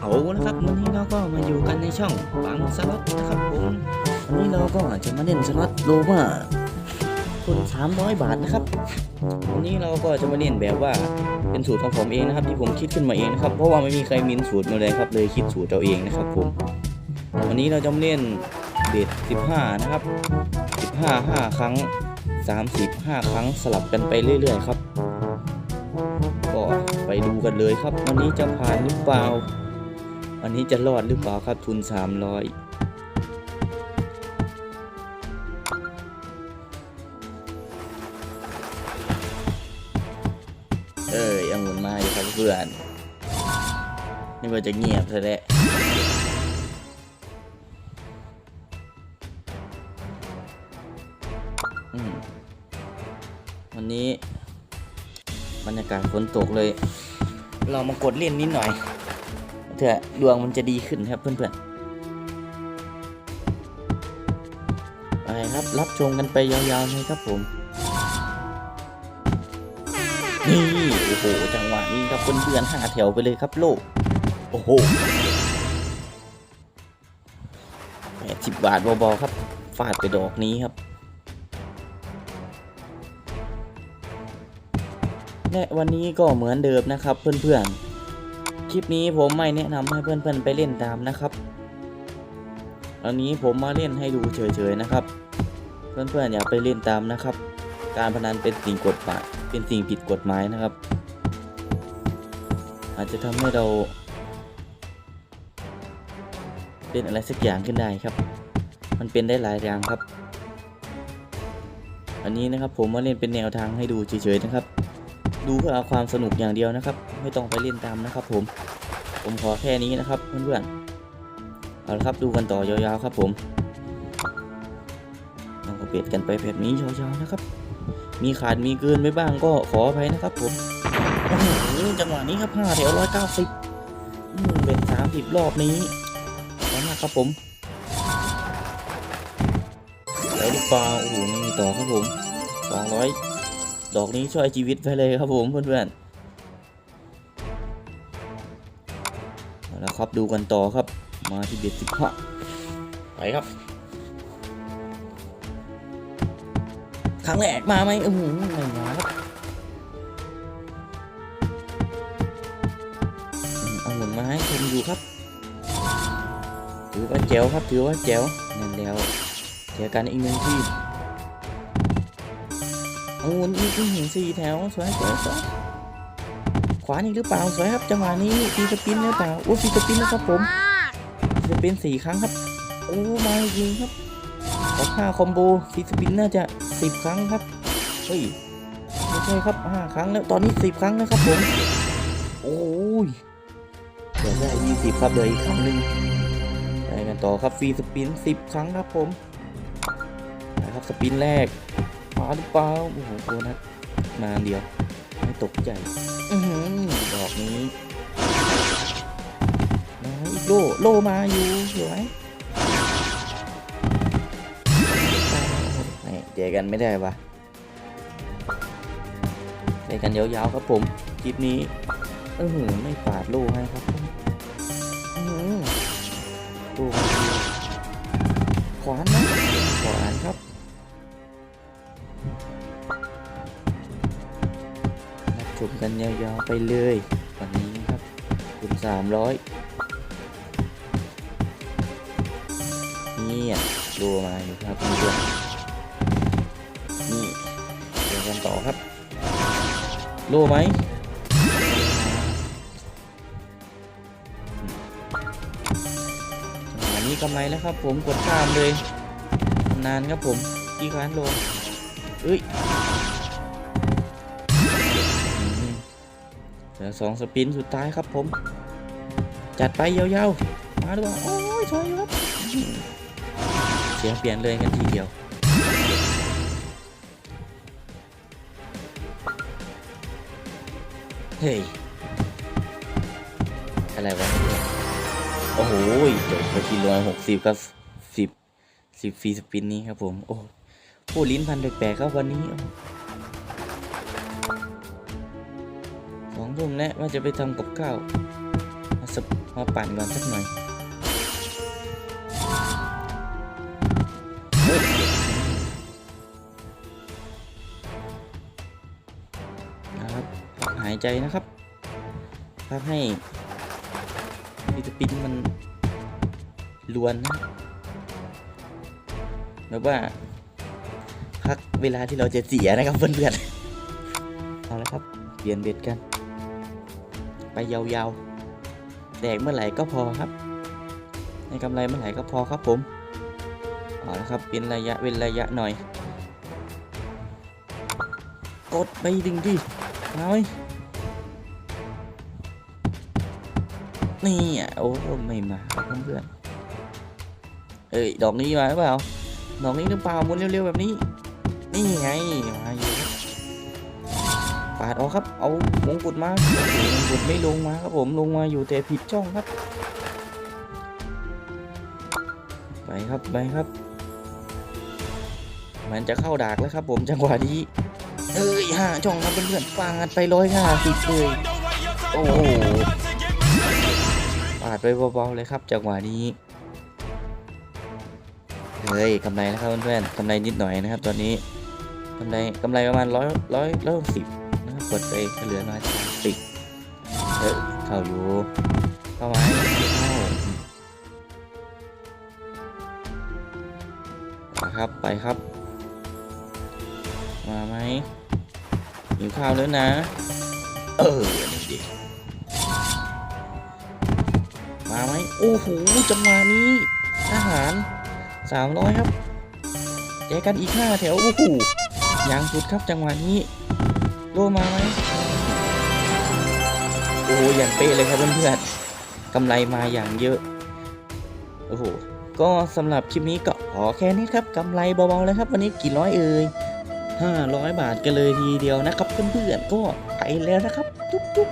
เอาละครับวันนี้เราก็มาอยู่กันในช่องบังสล็อตนะครับผมวันนี้เราก็จะมาเล่นสล็อตโลว่าทุน300 บาทนะครับวันนี้เราก็จะมาเล่นแบบว่าเป็นสูตรของผมเองนะครับ ที่ผมคิดขึ้นมาเองนะครับเพราะว่าไม่มีใครมีสูตรมาเลยครับ เลยคิดสูตรเอาเองนะครับผมวันนี้เราจะมาเล่นเบส15 นะครับ 15 5 ครั้ง 35 ครั้งสลับกันไปเรื่อย ๆ ครับ ก็ไปดูกันเลยครับ วันนี้จะผ่านหรือเปล่า วันนี้จะรอดหรือเปล่าครับทุน 300 เอ้ยองุ่นมาอยู่ครับเพื่อน นี่ว่าจะเงียบซะแล้ววันนี้ บรรยากาศฝนตกเลย เรามากดเล่นนิดหน่อย เถอะดวงมันจะดีขึ้นครับเพื่อนๆไปครับรับชมกันไปยาวๆเลยครับผมนี่โอ้โหจังหวะนี้ครับเพื่อนๆห้าแถวไปเลยครับโลกโอ้โหแปดสิบบาทเบาๆครับฟาดไปดอกนี้ครับและวันนี้ก็เหมือนเดิมนะครับเพื่อนๆ คลิปนี้ผมไม่แนะนำให้เพื่อนๆไปเล่นตามนะครับอันนี้ผมมาเล่นให้ดูเฉยๆนะครับ เพื่อนๆอย่าไปเล่นตามนะครับ การพนันเป็นสิ่งกฎหมายเป็นสิ่งผิดกฎหมายนะครับ อาจจะทำให้เราเป็นอะไรสักอย่างขึ้นได้ครับ มันเป็นได้หลายอย่างครับ อันนี้นะครับผมมาเล่นเป็นแนวทางให้ดูเฉยๆนะครับ ดูเพื่อเอาความสนุกอย่างเดียวนะครับ ไม่ต้องไปเล่นตามนะครับ ผม ผมขอแค่นี้นะครับเพื่อนๆเอาละครับดูกันต่อยาวๆครับ ผมเราก็เปลี่ยนกันไปแบบนี้ยาวๆนะครับ มีขาดมีเกินไปบ้างก็ขออภัยนะครับ ผมจังหวะนี้ครับห้าแถวร้อยเก้าสิบเป็นสามสิบรอบนี้แล้วนะครับผมแล้วหรือเปลาโอ้โหไม่มีต่อครับผมสองร้อย ดอกนี้ช่วยชีวิตไปเลยครับผมเพื่อนๆเอาละครับดูกันต่อครับ มาที่เบ็ดสิบห้าไปครับ ครั้งแรกมาไหมอือหือไม่มาครับเอาหมุนมาให้ชมอยู่ครับ ถือว่าแจ๋วครับ ถือว่าแจ๋วนั่นแล้วเจอกันอีกหนึ่งที่ องุ่นอีกหนึ่งสี่แถวสวยสวยสวยขวานี่หรือเปล่าสวยครับจังหวะนี้ฟีสปินหรือเปล่าโอ้ฟีสปินนะครับผมฟีสปินสี่ครั้งครับ โอ้มาจริงครับขอห้าคอมโบฟีสปินน่าจะสิบครั้งครับเฮ้ยไม่ใช่ครับห้าครั้งแล้วตอนนี้สิบครั้งแล้วครับผมโอ้ยเดี๋ยวได้ยี่สิบครับเดี๋ยวอีกครั้งหนึ่งไปกันต่อครับฟีสปินสิบครั้งครับผมนะครับสปินแรกมาหรือเปล่าโอ้โหโบนัสมาอันเดียวไม่ตกใจอือหือดอกนี้มาอีกโลโลมาอยู่สวยนี่เจอกันไม่ได้ปะเจอกันยาวๆครับผมคลิปนี้อือหือไม่ปาดโลให้ครับผมอือหือโลมาอยู่ขวานนะขวานครับ ชมกันยาวๆไปเลย วันนี้ครับคุณสามร้อยนี่อะดูมาอยู่ครับเพื่อนนี่เดี๋ยวกันต่อครับ โลไหมจังหวะนี้กำไรแล้วครับผมกดข้ามเลย นานครับผมกี่ครั้งโลเอ้ย ลือสองสปินสุดท้ายครับผม จัดไปยาวๆ มาด้วยโอ้ยสวยครับ เสียงเปลี่ยนเลยกันทีเดียว เฮ้ย อะไรวะ โอ้โหจบไปที่ร้อยหกสิบครับสิบสิบฟรีสปินนี้ครับผม โอ้ผู้ลิ้นพันแปลกๆครับวันนี้ สองทุ่มแล้วว่าจะไปทำกับข้าวมาสักมาปั่นก่อนสักหน่อยนะครับพักหายใจนะครับพักให้วิตามินมันลวนนะแบบว่าพักเวลาที่เราจะเสียนะครับเพื่อนๆเอาละครับเปลี่ยนเบ็ดกัน ไปยาวๆ แดกเมื่อไหร่ก็พอครับในกำไรเมื่อไหร่ก็พอครับผมเอาละครับเป็นระยะเป็นระยะหน่อย กดไปดึงดิมาไหมนี่อะโอ้ไม่มาครับเพื่อนๆเอ้ยดอกนี้มาหรือเปล่าดอกนี้หรือเปล่ามุนเร็วๆแบบนี้ นี่ไงมาอยู่ ปาดออกครับ เอามงกุฎมามงกุฎไม่ลงมาครับผมลงมาอยู่แต่ผิดช่องครับ ไปครับไปครับ มันจะเข้าดากแล้วครับ ผมจังหวะนี้เอ้ยห้าช่องครับเพื่อนๆปาดไปร้อยห้าสิบเลยโอ้โหปาดไปเบาๆเลยครับจังหวะนี้เฮ้ยกำไรนะครับเพื่อนๆกำไรนิดหน่อยนะครับ ตอนนี้กำไรกำไรประมาณร้อยร้อยร้อยหกสิบ กดไปเหลือน้อยสามสิบเฮ้ยเข้าอยู่เข้าไหมเข้าไปครับไปครับ มาไหมหิวข้าวแล้วนะ เออนี่ดิมาไหมโอ้โหจังหวะนี้ทหารสามร้อยครับแจกกันอีกห้าแถวโอ้โหยางสุดครับจังหวะนี้ โลมาไหมโอ้โหอย่างเป๊ะเลยครับเพื่อนๆกำไรมาอย่างเยอะโอ้โหก็สำหรับคลิปนี้ก็ขอแค่นี้ครับกำไรเบาๆเลยครับ วันนี้กี่ร้อยเอ่ย500 บาทกันเลยทีเดียวนะครับเพื่อนๆก็ไปแล้วนะครับจุ๊บจุ๊บ